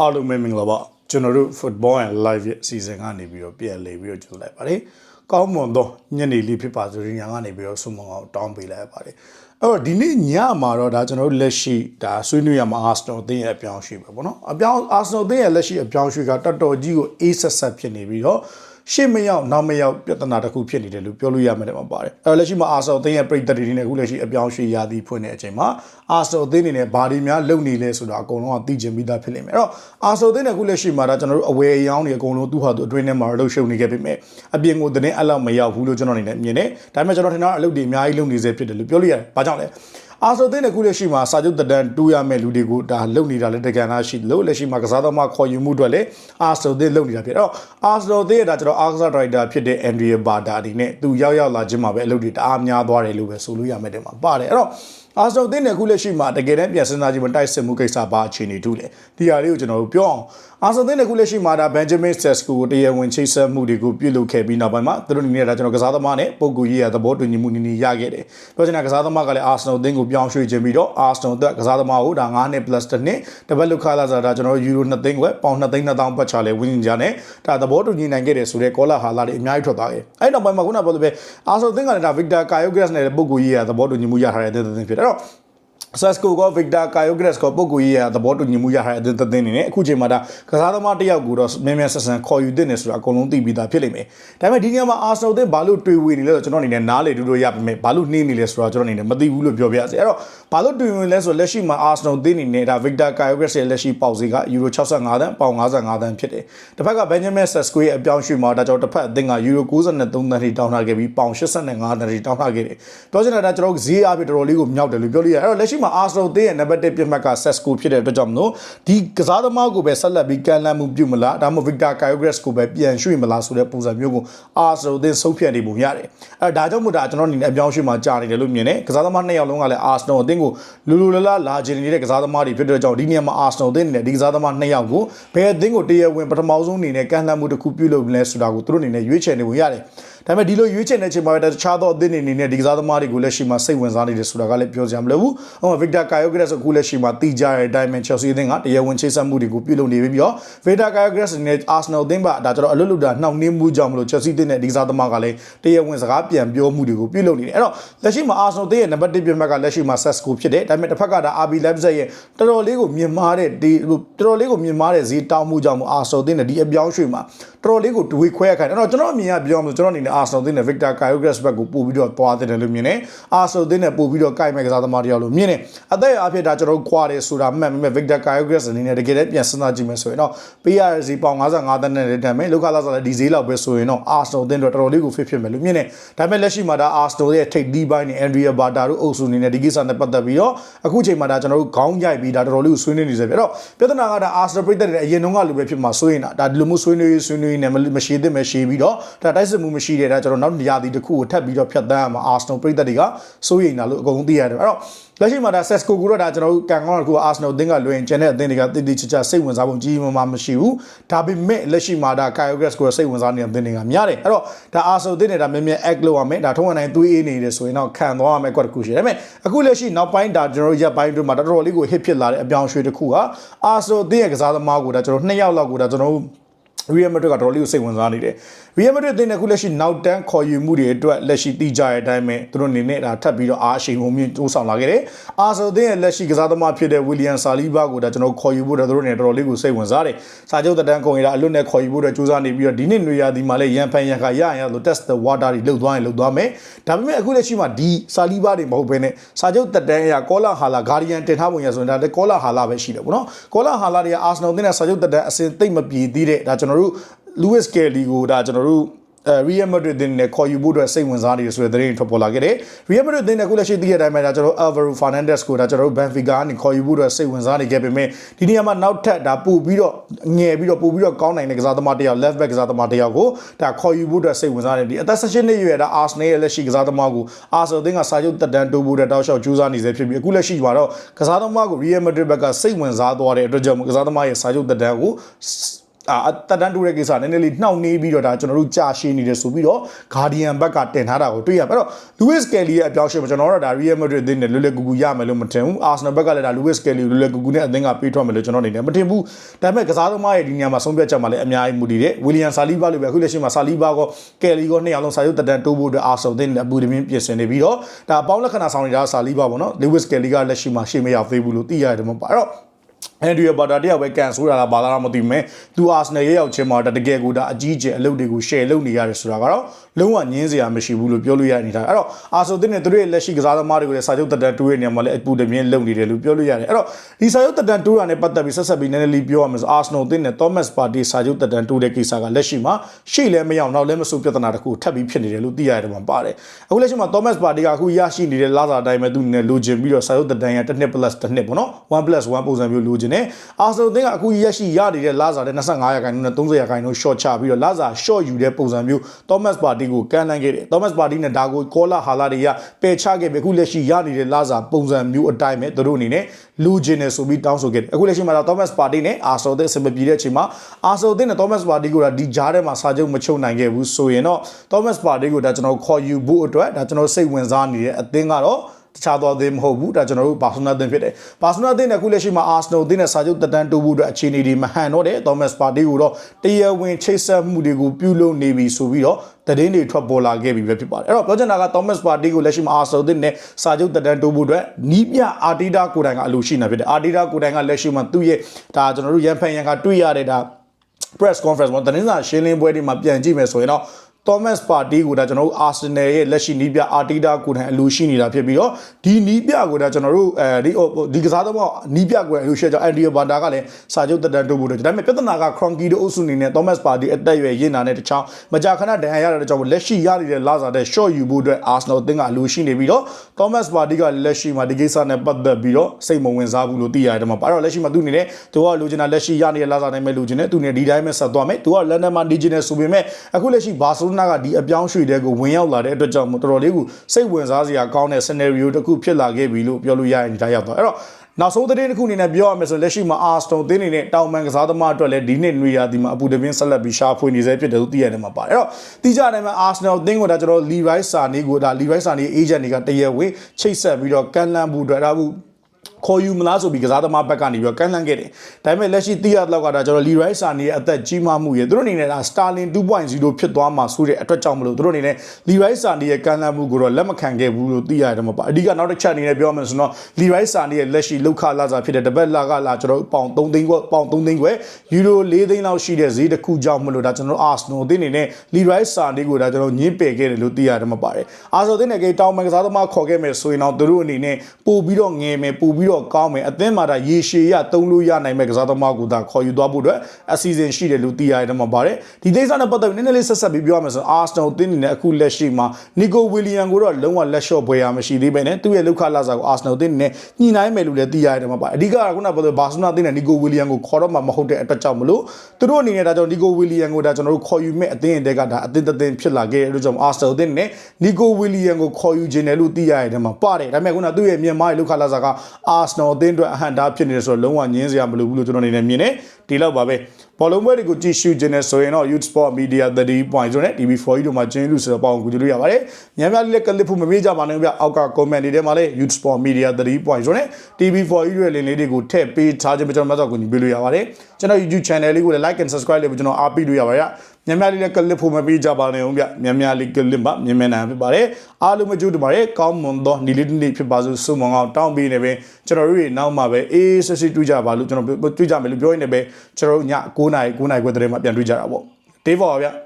အားလုံးပဲမင်္ဂလာပါကျွန်တော်တို့ football and live ရဲ့အစီအစဉ်ကနေပြီးတော့ပြန်လည်ပြီးတော့ကြိုလိုက်ပါတယ်ကောင်းမွန်သောညနေလေးဖြစ်ပါဆိုရင်ညာကနေပြီးတော့ဆုမွန်အောင်တောင်းပေးလိုက်ပါတယ်အဲ့တော့ဒီနေ့ညမှာတော့ဒါကျွန်တော်တို့လက်ရှိဒါဆွေးနွေးရမှာ Arsenal အသင်းရဲ့အပြောင်းအရွှေ့ပဲပေါ့နော်အပြောင်း Arsenal အသင်းရဲ့လက်ရှိအပြောင်းအရွှေ့ကတော်တော်ကြီးကိုအေးဆက်ဆက်ဖြစ်နေပြီးတော့ ရှေ့မရောက်နောက်မရောက်ပြဿနာတစ်ခုဖြစ်နေတယ်လို့ပြောလို့ရမယ်တယ်မှာပါတယ်အဲ့တော့လက်ရှိမှာအာဆယ်အသင်းရဲ့ပြည်သက်တွေနဲ့အခုလက်ရှိအပြောင်းအရွှေ့ရာသီဖွင့်တဲ့အချိန်မှာအာဆယ်အသင်းအနေနဲ့ဘာတွေများလုပ်နေလဲဆိုတာအကုန်လုံးကသိချင်ပြီးသားဖြစ်လိမ့်မယ်အဲ့တော့အာဆယ်အသင်းနဲ့အခုလက်ရှိမှာဒါကျွန်တော်တို့အဝယ်အယောင်းတွေအကုန်လုံးသူ့ဟာသူအတွင်းထဲမှာလှုပ်ရှုပ်နေခဲ့ပြီမဲ့အပြင်ကိုတင်းအဲ့လောက်မရောက်ဘူးလို့ကျွန်တော်အနေနဲ့မြင်တယ်ဒါပေမဲ့ကျွန်တော်ထင်တာအလုပ်တွေအများကြီးလုပ်နေစေဖြစ်တယ်လို့ပြောလို့ရတယ်ဘာကြောင့်လဲ အာဆိုတဲ့ခုလက်ရှိမှာစာချုပ်တဒန်တူးရမဲ့လူတွေကိုဒါလုံနေတာလည်းတကယ်လားရှိလို့လက်ရှိမှာကစားသမားခေါ်ယူမှုအတွက်လည်းအာဆိုတဲ့လုံနေတာဖြစ်တော့အာဆိုတဲ့ဒါကျွန်တော်အာကစားဒရိုက်တာဖြစ်တဲ့အန်ဒရီယာဘာဒါဒီနဲ့သူရောက်ရောက်လာခြင်းမှာပဲအလုပ်တွေတအားများသွားတယ်လို့ပဲဆိုလို့ရမယ်တဲ့မှာပါတယ်အဲ့တော့ အာဆိုတဲ့ခုလက်ရှိမှာတကယ်တမ်းပြန်စဉ်းစားကြည့်မတိုက်စစ်မှုကိစ္စပါအခြေအနေတူလေဒီဟာလေးကိုကျွန်တော်တို့ပြောအောင်အာဆိုတဲ့ခုလက်ရှိမှာဒါဘန်ဂျမင်ဆက်စကိုတရားဝင်ချိတ်ဆက်မှုတွေကိုပြုလုပ်ခဲ့ပြီးနောက်ပိုင်းမှာသူတို့အနေနဲ့ဒါကျွန်တော်ကစားသမားနဲ့ပုံကူရေးရသဘောတူညီမှုနည်းနည်းရခဲ့တယ်ပြောချင်တာကစားသမားကလည်းအာဆနယ်အသင်းကိုပြောင်းရွှေ့ခြင်းပြီးတော့အာဆနယ်အတွက်ကစားသမားကိုဒါ9နှစ် plus တစ်နှစ်တပတ်လောက်ခါလာစားဒါကျွန်တော်ယူရို2သိန်းခွဲပေါင်2သိန်း2000ပတ်ချလဲဝင်းကြနဲ့ဒါသဘောတူညီနိုင်ခဲ့တယ်ဆိုတဲ့ကောလာဟာလာတွေအများကြီးထွက်သွားခဲ့အဲ့နောက်ပိုင်းမှာခုနပြောသလိုပဲအာဆနယ်အသင်းကလည်းဒါဗစ်တာကာယိုဂရက်စ်နဲ့ပုံကူရေးရသဘောတူညီမှုရထားတဲ့သင်းဖြစ်တယ်အဲ့တော့ Sasco က Victor Kyogres ကပုဂ္ဂိုလ်ရေးရသဘောတူညီမှုရထားတဲ့အသင်းနေနဲ့အခုချိန်မှာဒါကစားသမားတစ်ယောက်ကိုတော့မြန်မြန်ဆက်ဆန်ခေါ်ယူတဲ့နေဆိုတာအကုန်လုံးသိပြီးသားဖြစ်လိမ့်မယ်။ဒါပေမဲ့ဒီနေရာမှာ Arsenal တဲ့ဘာလို့တွေ့ဝေနေလဲဆိုတော့ကျွန်တော်အနေနဲ့နားလေတူတူရပါမယ်။ဘာလို့နှင်းနေလဲဆိုတော့ကျွန်တော်အနေနဲ့မသိဘူးလို့ပြောပြရစေ။အဲ့တော့ဘာလို့တွေ့ဝင်လဲဆိုတော့လက်ရှိမှာ Arsenal သင်းနေနဲ့ဒါ Victor Kyogres ရဲ့လက်ရှိပေါက်ဈေးက Euro 65တန်းပေါင်55တန်းဖြစ်တယ်။တစ်ဖက်က Benjamin Sesko ရဲ့အပြောင်းရွှေ့မှာဒါကြောင့်တစ်ဖက်အသင်းက Euro 93တန်းထိတောင်းထားခဲ့ပြီးပေါင်85တန်းထိတောင်းထားခဲ့တယ်။ပြောချင်တာဒါကျွန်တော်ဈေးအားဖြင့်တော်တော်လေးကိုမြောက်တယ်လို့ပြောလို့ရတယ်။အဲ့တော့လက်ရှိမှာ Arsenal သင်းရဲ့နံပါတ်1ပြတ်မှတ်က Sesko ဖြစ်တဲ့အတွက်ကြောင့်မလို့ဒီကစားသမားကိုပဲဆက်လက်ပြီးကန်လန့်မှုပြုမလားဒါမှမဟုတ် Victor Kyogres ကိုပဲပြန်ရွှေ့မလားဆိုတဲ့ပုံစံမျိုးကို Arsenal သင်းဆုံးဖြတ်နေပုံရတယ်အဲဒါကြောင့်မို့ဒါကျွန်တော်အနေနဲ့အပြောင်းရွှေ့မှာကြာနေတယ်လို့မြင်တယ်ကစားသမားနှစ်ယောက်လုံးကလည်း Arsenal အသင်းကိုလူလူလလလာချင်နေတဲ့ကစားသမားတွေဖြစ်တဲ့ကြောင့်ဒီနေရာမှာ Arsenal အသင်းအနေနဲ့ဒီကစားသမားနှစ်ယောက်ကိုဘယ်အသင်းကိုတရားဝင်ပထမဆုံးအနေနဲ့ကန်လန့်မှုတစ်ခုပြုလုပ်လဲဆိုတာကိုသူတို့အနေနဲ့ရွေးချယ်နေပုံရတယ် ဒါပေမဲ့ဒီလိုရွေးချယ်တဲ့ချိန်မှာပဲတခြားသောအသင်းတွေအနေနဲ့ဒီကစားသမားတွေကိုလက်ရှိမှာစိတ်ဝင်စားနေတယ်ဆိုတာကလည်းပြောကြမလို့ဘူး။ဟို Victor Kyogres အခုလက်ရှိမှာတီးကြတဲ့အတိုင်းပဲ Chelsea အသင်းကတရားဝင်ချိတ်ဆက်မှုတွေကိုပြုလုပ်နေပြီးတော့ Victor Kyogres နဲ့ Arsenal အသင်းပါဒါကျတော့အလွတ်လွတ်တာနှောင့်နှေးမှုကြောင့်မလို့ Chelsea အသင်းနဲ့ဒီကစားသမားကလည်းတရားဝင်စကားပြန်ပြောမှုတွေကိုပြုလုပ်နေတယ်။အဲ့တော့လက်ရှိမှာ Arsenal အသင်းရဲ့နံပါတ်1ပြတ်မှတ်ကလက်ရှိမှာ Sesko ဖြစ်တယ်။ဒါပေမဲ့တစ်ဖက်ကဒါ RB Leipzig ရဲ့တော်တော်လေးကိုမြင်မာတဲ့ဒီတော်တော်လေးကိုမြင်မာတဲ့ဈေးတောင်းမှုကြောင့်မို့ Arsenal အသင်းနဲ့ဒီအပြောင်းရွှေ့မှာ တော်တော်လေးကိုတွေးခွဲရခိုင်တယ်။အဲ့တော့ကျွန်တော်အမြင်ကပြောမှဆိုကျွန်တော်အနေနဲ့ Arsenal အသင်းနဲ့ Victor Kyogres ဘက်ကိုပို့ပြီးတော့သွားတဲ့တယ်လို့မြင်တယ်။အာဆိုသင်းနဲ့ပို့ပြီးတော့ကိုက်မဲ့ကစားသမားတယောက်လို့မြင်တယ်။အသက်အဖြစ်ဒါကျွန်တော်ခွာတယ်ဆိုတာမှန်ပေမဲ့ Victor Kyogres အနေနဲ့တကယ်လည်းပြန်စဉ်းစားကြည့်မယ်ဆိုရင်တော့ PRC ပေါင်55တန်းနဲ့တန်မယ်လောက်ခလာစားဒီဈေးလောက်ပဲဆိုရင်တော့ Arsenal သင်းတော့တော်တော်လေးကို fit ဖြစ်မယ်လို့မြင်တယ်။ဒါပေမဲ့လက်ရှိမှာဒါ Arsenal ရဲ့ထိပ်ဒီပိုင်းနဲ့ Andrea Bata တို့အုပ်စုအနေနဲ့ဒီကိစ္စနဲ့ပတ်သက်ပြီးတော့အခုချိန်မှာဒါကျွန်တော်တို့ခေါင်းရိုက်ပြီးဒါတော်တော်လေးကိုဆွေးနွေးနေစေပြတော့ပြဿနာကဒါ Arsenal ပြည်သက်တွေအရင်တုန်းကလိုပဲဖြစ်မှာဆိုရင်ဒါဒီလိုမျိုးဆွေးနွေးဆွေးနွေးနေမရှိသင့်မရှိပြီးတော့ဒါတိုက်စစ်မှုမရှိတဲ့ဒါကျွန်တော်နောက်နေရာဒီတစ်ခုကိုထပ်ပြီးတော့ဖြတ်တန်းရမှာ Arsenal ပြည်သက်တွေကစိုးရိမ်တာလို့အကုန်လုံးသိရတယ်အဲ့တော့လက်ရှိမှာဒါ Sesco ကိုတော့ဒါကျွန်တော်တို့ကန်ကောင်းတစ်ခု Arsenal အသင်းကလွင်ကျန်တဲ့အသင်းတွေကတည်တည်ချာချာစိတ်ဝင်စားဖို့ကြီးကြီးမားမားမရှိဘူးဒါပေမဲ့လက်ရှိမှာဒါ Kyogres ကိုစိတ်ဝင်စားနေတဲ့အသင်းတွေကများတယ်အဲ့တော့ဒါ Arsenal အသင်းနဲ့ဒါမြင်မြင် act လုပ်ရမယ်ဒါထုံးဝနိုင်သွေးအေးနေတယ်ဆိုရင်တော့ခံသွားရမယ်ကွက်တစ်ခုရှိတယ်ဒါပေမဲ့အခုလက်ရှိနောက်ပိုင်းဒါကျွန်တော်တို့ရပ်ပိုင်းအတွင်းမှာတော်တော်လေးကို hit ဖြစ်လာတဲ့အပြောင်းရွှေ့တစ်ခုက Arsenal အသင်းရဲ့ကစားသမားကိုဒါကျွန်တော်နှစ်ယောက်လောက်ကိုဒါကျွန်တော်တို့ Real Madrid ကတော်လေးကိုစိတ်ဝင်စားနေတယ် Real Madrid အသင်းနဲ့ခုလက်ရှိနောက်တန်းခေါ်ယူမှုတွေအတွက်လက်ရှိတီးကြတဲ့အတိုင်းပဲသူတို့အနေနဲ့ဒါထပ်ပြီးတော့အားအရှိန်ဟုန်မြင့်တိုးဆောင်လာခဲ့တယ်။ Arsenal အသင်းရဲ့လက်ရှိကစားသမားဖြစ်တဲ့ William Saliba ကိုဒါကျွန်တော်ခေါ်ယူဖို့တော့သူတို့အနေနဲ့တော်တော်လေးကိုစိတ်ဝင်စားတယ်။စာချုပ်တန်းကုန်ရတာအလွတ်နဲ့ခေါ်ယူဖို့တော့ကြိုးစားနေပြီးတော့ဒီနှစ်နွေရာသီမှာလည်းရန်ဖန်ရန်ခါရရလို့ test the water တွေလှုပ်သွားရင်လှုပ်သွားမယ်။ဒါပေမဲ့အခုလက်ရှိမှာဒီ Saliba တွေမဟုတ်ဘဲနဲ့စာချုပ်တန်းအရာကောလာဟာလာ Guardian တင်ထားပုံရဆိုရင်ဒါလည်းကောလာဟာလာပဲရှိတယ်ပေါ့နော်။ကောလာဟာလာတွေက Arsenal အသင်းနဲ့စာချုပ်တန်းအစင်သိမ့်မပြေသေးတဲ့ဒါကျွန်တော်တို့ Lewis Kelly ကိုဒါကျွန်တော်တို့အဲ Real Madrid တင်းနဲ့ခေါ်ယူဖို့အတွက်စိတ်ဝင်စားနေတယ်ဆိုတဲ့သတင်းထွက်ပေါ်လာခဲ့တယ်။ Real Madrid တင်းနဲ့ခုလက်ရှိသိရတဲ့အတိုင်းပဲဒါကျွန်တော် Alvaro Fernandez ကိုဒါကျွန်တော် Benfica ကနေခေါ်ယူဖို့အတွက်စိတ်ဝင်စားနေခဲ့ပေမဲ့ဒီနေရာမှာနောက်ထပ်ဒါပို့ပြီးတော့ငယ်ပြီးတော့ပို့ပြီးတော့ကောင်းနိုင်တဲ့ကစားသမားတစ်ယောက် left back ကစားသမားတစ်ယောက်ကိုဒါခေါ်ယူဖို့အတွက်စိတ်ဝင်စားနေဒီအသက်16နှစ်အရွယ်ဒါ Arsenal ရဲ့လက်ရှိကစားသမားကို Arsenal တင်းကစာချုပ်တက်တန်းတိုးဖို့အတွက်တောက်လျှောက်ကြိုးစားနေစေဖြစ်ပြီးအခုလက်ရှိမှာတော့ကစားသမားကို Real Madrid ဘက်ကစိတ်ဝင်စားသွားတဲ့အတွက်ကြောင့်ကစားသမားရဲ့စာချုပ်တက်တန်းကို အာတက်တန်းတိုးတဲ့ကိစ္စနည်းနည်းလေးနှောင့်နှေးပြီးတော့ဒါကျွန်တော်တို့ကြာရှည်နေတယ်ဆိုပြီးတော့ Guardian ဘက်ကတင်ထားတာကိုတွေ့ရပါတော့ Lewis Kelly ရဲ့အပြောင်းအရွှေ့မှာကျွန်တော်တို့ဒါ Real Madrid အသင်းနဲ့လွယ်လွယ်ကူကူရမယ်လို့မထင်ဘူး Arsenal ဘက်ကလည်းဒါ Lewis Kelly ကိုလွယ်လွယ်ကူကူနဲ့အသင်းကပေးထွက်မယ်လို့ကျွန်တော်အနေနဲ့မထင်ဘူးဒါပေမဲ့ကစားသမားရဲ့ဒီညမှာဆုံးဖြတ်ချက်မှာလည်းအများကြီးမူတည်တယ် William Saliba လို့ပဲအခုလက်ရှိမှာ Saliba က Kelly ကိုနှစ်ယောက်လုံးစာရုပ်တက်တန်းတိုးဖို့အတွက် Arsenal အသင်းနဲ့အပူတပြင်းပြင်ဆင်နေပြီးတော့ဒါအပေါင်းလက္ခဏာဆောင်နေတာ Saliba ပေါ့နော် Lewis Kelly ကလက်ရှိမှာရှေ့မရောက်သေးဘူးလို့သိရတယ်မှာပါအဲ့တော့အန်ဒရီယာဘာတာတယောက်ပဲကန်ဆိုးတာလားဘာသာတော့မသိဘူးမဲ့သူအာဆနယ်ရဲ့ရောက်ချင်းမှာတကယ်ကိုဒါအကြီးကျယ်အလုပ်တွေကို share လုပ်နေရတယ်ဆိုတာကတော့လုံးဝငင်းစရာမရှိဘူးလို့ပြောလို့ရနေတာအဲ့တော့အာဆိုတင်နဲ့သူတို့ရဲ့လက်ရှိကစားသမားတွေကိုလည်းစာချုပ်တက်တန်တိုးရဲ့နေရာမှာလည်းအပူတမြင့်လုပ်နေတယ်လို့ပြောလို့ရတယ်အဲ့တော့ဒီစာချုပ်တက်တန်တိုးတာနဲ့ပတ်သက်ပြီးဆက်ဆက်ပြီးနည်းနည်းလေးပြောရမယ်ဆိုအာဆနယ်တင်နဲ့ Thomas Partey စာချုပ်တက်တန်တိုးတဲ့ကိစ္စကလက်ရှိမှာရှေ့လည်းမရောက်နောက်လည်းမဆိုးပြဿနာတစ်ခုထပ်ပြီးဖြစ်နေတယ်လို့သိရတယ်မှာပါတယ်အခုလက်ရှိမှာ Thomas Partey ကအခုရရှိနေတဲ့လာစာတိုင်းပဲသူနဲ့လိုချင်ပြီးတော့စာချုပ်တက်တန်ရတစ်နှစ် plus တစ်နှစ်ပေါ့နော်1 1ပုံစံမျိုးလိုချင်တယ်အာဆနယ်တင်ကအခုရရှိရနေတဲ့လာစာတဲ့25ရာခိုင်နှုန်းနဲ့30ရာခိုင်နှုန်း short ချပြီးတော့လာစာ short ယူတဲ့ပုံစံမျိုး Thomas Partey ကိုကန်လန်းခဲ့တယ် Thomas Partey နဲ့ဒါကိုကောလာဟာလာတွေကပယ်ချခဲ့ပြီအခုလက်ရှိရနေတဲ့လာစာပုံစံမျိုးအတိုင်းပဲသူတို့အနေနဲ့လူချင်တယ်ဆိုပြီးတောင်းဆိုခဲ့တယ်အခုလက်ရှိမှာတော့ Thomas Partey နဲ့ Arsenal တဲ့အဆင်မပြေတဲ့အချိန်မှာ Arsenal တဲ့နဲ့ Thomas Partey ကိုဒါဒီကြားထဲမှာစာချုပ်မချုပ်နိုင်ခဲ့ဘူးဆိုရင်တော့ Thomas Partey ကိုဒါကျွန်တော်ခေါ်ယူဖို့အတွက်ဒါကျွန်တော်စိတ်ဝင်စားနေတဲ့အသင်းကတော့ တခြားသောအသင်းမဟုတ်ဘူးဒါကျွန်တော်တို့ဘာဆနာအသင်းဖြစ်တယ်ဘာဆနာအသင်းနဲ့အခုလက်ရှိမှာအာဆနယ်အသင်းနဲ့စာချုပ်တက်တန်းတိုးဖို့အတွက်အခြေအနေတွေမဟန်တော့တဲ့သောမတ်ပါတီကိုတော့တရားဝင်ချိတ်ဆက်မှုတွေကိုပြုလုပ်နေပြီဆိုပြီးတော့တည်င်းတွေထွက်ပေါ်လာခဲ့ပြီပဲဖြစ်ပါတယ်အဲ့တော့ပြောချင်တာက Thomas Partey ကိုလက်ရှိမှာ Arsenal အသင်းနဲ့စာချုပ်တက်တန်းတိုးဖို့အတွက်နီးပြ Arteta ကိုယ်တိုင်ကအလိုရှိနေဖြစ်တယ် Arteta ကိုယ်တိုင်ကလက်ရှိမှာသူ့ရဲ့ဒါကျွန်တော်တို့ရန်ဖန်ရန်ကတွေ့ရတဲ့ဒါ press conference မှာတင်းစာရှင်းလင်းပွဲတွေမှာပြန်ကြည့်မယ်ဆိုရင်တော့ Thomas Partey ကိုဒါကျွန်တော်တို့ Arsenal ရဲ့လက်ရှိနီးပြ Arteta ကိုယ်တိုင်အလိုရှိနေတာဖြစ်ပြီးတော့ဒီနီးပြကိုဒါကျွန်တော်တို့အဲဒီဒီကစားသမားနီးပြကိုအလိုရှိကြ Andy Banda ကလည်းစာချုပ်တက်တန်းတိုးဖို့တော့ဒါပေမဲ့ပြဿနာက Cronky တို့အုပ်စုအနေနဲ့ Thomas Partey အသက်အရွယ်ရင့်တာနဲ့တခြားမကြာခဏဒဏ်ရာရတဲ့ကြောင့်လက်ရှိရနေတဲ့လာစာတဲ့ short ယူဖို့အတွက် Arsenal အသင်းကအလိုရှိနေပြီးတော့ Thomas Partey ကလက်ရှိမှာဒီကိစ္စနဲ့ပတ်သက်ပြီးတော့စိတ်မဝင်စားဘူးလို့သိရတယ်မှာပါအဲ့တော့လက်ရှိမှာသူအနေနဲ့သူကလိုချင်တာလက်ရှိရနေတဲ့လာစာတိုင်းပဲလိုချင်တယ်သူနဲ့ဒီတိုင်းပဲဆက်သွားမယ်သူကလန်ဒန်မှာနေချင်တယ်ဆိုပေမဲ့အခုလက်ရှိဘာစီလိုနာကဒီအပြောင်းရွှေ့တဲ့ကိုဝင်ရောက်လာတဲ့အတွက်ကြောင့်တော်တော်လေးကိုစိတ်ဝင်စားစရာကောင်းတဲ့ scenario တစ်ခုဖြစ်လာခဲ့ပြီလို့ပြောလို့ရရင်ဒါရောက်သွားအဲ့တော့နောက်ဆုံးသတင်းတစ်ခုအနေနဲ့ပြောရမယ်ဆိုလက်ရှိမှာ Arsenal တင်းနေနဲ့တောင်ပန်ကစားသမားအတွက်လည်းဒီနှစ်နွေရာသီမှာအပူတပြင်းဆက်လက်ပြီးရှာဖွေနေစေဖြစ်တယ်လို့သိရတယ်မှာပါတယ်အဲ့တော့တိကျတယ်မှာ Arsenal တင်းကိုဒါကျွန်တော် Levi Sané ကိုဒါ Levi Sané agent တွေကတရက်ဝင်ချိတ်ဆက်ပြီးတော့ကန်လန်ဘူးအတွက်ဒါဘူး ခေါ်ယူမလားဆိုပြီးကစားသမားဘက်ကနေပြီးတော့ကန့်လန့်ခဲ့တယ်။ဒါပေမဲ့လက်ရှိသိရတော့ကဒါကျွန်တော် Leroy Sané ရဲ့အသက်ကြီးမားမှုရဲ့သူတို့အနေနဲ့ဒါ Starling 2.0ဖြစ်သွားမှာဆိုတဲ့အတွက်ကြောင့်မလို့သူတို့အနေနဲ့ Leroy Sané ရဲ့ကန့်လန့်မှုကိုတော့လက်မခံခဲ့ဘူးလို့သိရတယ်မှာပါ။အဓိကနောက်တစ်ချက်အနေနဲ့ပြောမယ်ဆိုတော့ Leroy Sané ရဲ့လက်ရှိလောက်ခလာစားဖြစ်တဲ့တပတ်လာကလာကျွန်တော်ပေါင်3သိန်းခွပေါင်3သိန်းခွဲယူရို4သိန်းလောက်ရှိတဲ့ဈေးတစ်ခုကြောင့်မလို့ဒါကျွန်တော် Arsenal အသင်းအနေနဲ့ Leroy Sané ကိုဒါကျွန်တော်ညှင်းပယ်ခဲ့တယ်လို့သိရတယ်မှာပါတယ်။ Arsenal အသင်းနဲ့ကေတောင်မန်ကစားသမားခေါ်ခဲ့မယ်ဆိုရင်တော့သူတို့အနေနဲ့ပို့ပြီးတော့ငယ်မယ်ပို့ပြီးတော့ကောင်းမယ်အသင်းမှာဒါရေရှည်ရသုံးလို့ရနိုင်မဲ့ကစားသမားကိုဒါခေါ်ယူသွားဖို့အတွက်အစီအစဉ်ရှိတယ်လို့သိရတယ်မှာပါတယ်ဒီသိစားနဲ့ပတ်သက်ပြီးနည်းနည်းလေးဆက်ဆက်ပြီးပြောရမယ်ဆိုတော့ Arsenal အသင်းအနေနဲ့အခုလက်ရှိမှာ Nico William ကိုတော့လုံးဝလက်လျှော့ပွဲရမရှိသေးပဲနဲ့သူ့ရဲ့လောက်ခလာစာကို Arsenal အသင်းအနေနဲ့ညှိနှိုင်းမယ်လို့လည်းသိရတယ်မှာပါအဓိကကခုနကပြောတဲ့ Barcelona အသင်းနဲ့ Nico William ကိုခေါ်တော့မှမဟုတ်တဲ့အတွက်ကြောင့်မလို့သူတို့အနေနဲ့ဒါကြောင့် Nico William ကိုဒါကျွန်တော်တို့ခေါ်ယူမဲ့အသင်းအတဲကဒါအသင်းတစ်သင်းဖြစ်လာခဲ့တဲ့အတွက်ကြောင့် Arsenal အသင်းနဲ့ Nico William ကိုခေါ်ယူခြင်းတယ်လို့သိရတယ်မှာပါတယ်ဒါပေမဲ့ခုနသူ့ရဲ့မြန်မာရဲ့လောက်ခလာစာက Arsenal အသင်းအတွက်အဟန့်တားဖြစ်နေတယ်ဆိုတော့လုံးဝငင်းစရာမလိုဘူးလို့ကျွန်တော်အနေနဲ့မြင်တယ်ဒီလောက်ပါပဲဘောလုံးပွဲတွေကိုကြည့်ရှုခြင်းနဲ့ဆိုရင်တော့ Youth Sport Media 30.0နဲ့ TV4 တို့မှာကျင်းလူဆိုတော့ပေါအောင်ကူကြလို့ရပါတယ်။များများလေးလည်းကလစ်ဖို့မမေ့ကြပါနဲ့ဗျအောက်က comment တွေထဲမှာလည်း Youth Sport Media 30.0နဲ့ TV4 ရဲ့လင်းလေးတွေကိုထည့်ပေးထားခြင်းပဲကျွန်တော်မှတ်တော့ကူညီပေးလို့ရပါတယ်။ကျွန်တော် YouTube channel လေးကိုလည်း like and subscribe လေးပဲကျွန်တော်အားပေးလို့ရပါတယ်။ များများလေးလည်းကလစ်ဖို့မပေးကြပါနဲ့ဦးဗျများများလေးကလစ်ပါမြန်မြန်နာဖြစ်ပါတယ်။အားလုံးမကြိုးတပါတယ်ကောင်းမွန်သောညီလေးတစ်နေ့ဖြစ်ပါစို့ဆုမွန်အောင်တောင်းပေးနေပဲကျွန်တော်တို့တွေနောက်မှာပဲအေးစစ်စစ်တွေ့ကြပါလို့ကျွန်တော်တွေ့ကြမယ်လို့ပြောရင်းနဲ့ပဲကျွန်တော်တို့ည9:00 9:00ခွဲတည်းမှာပြန်တွေ့ကြတာပေါ့။တေးပါပါဗျ။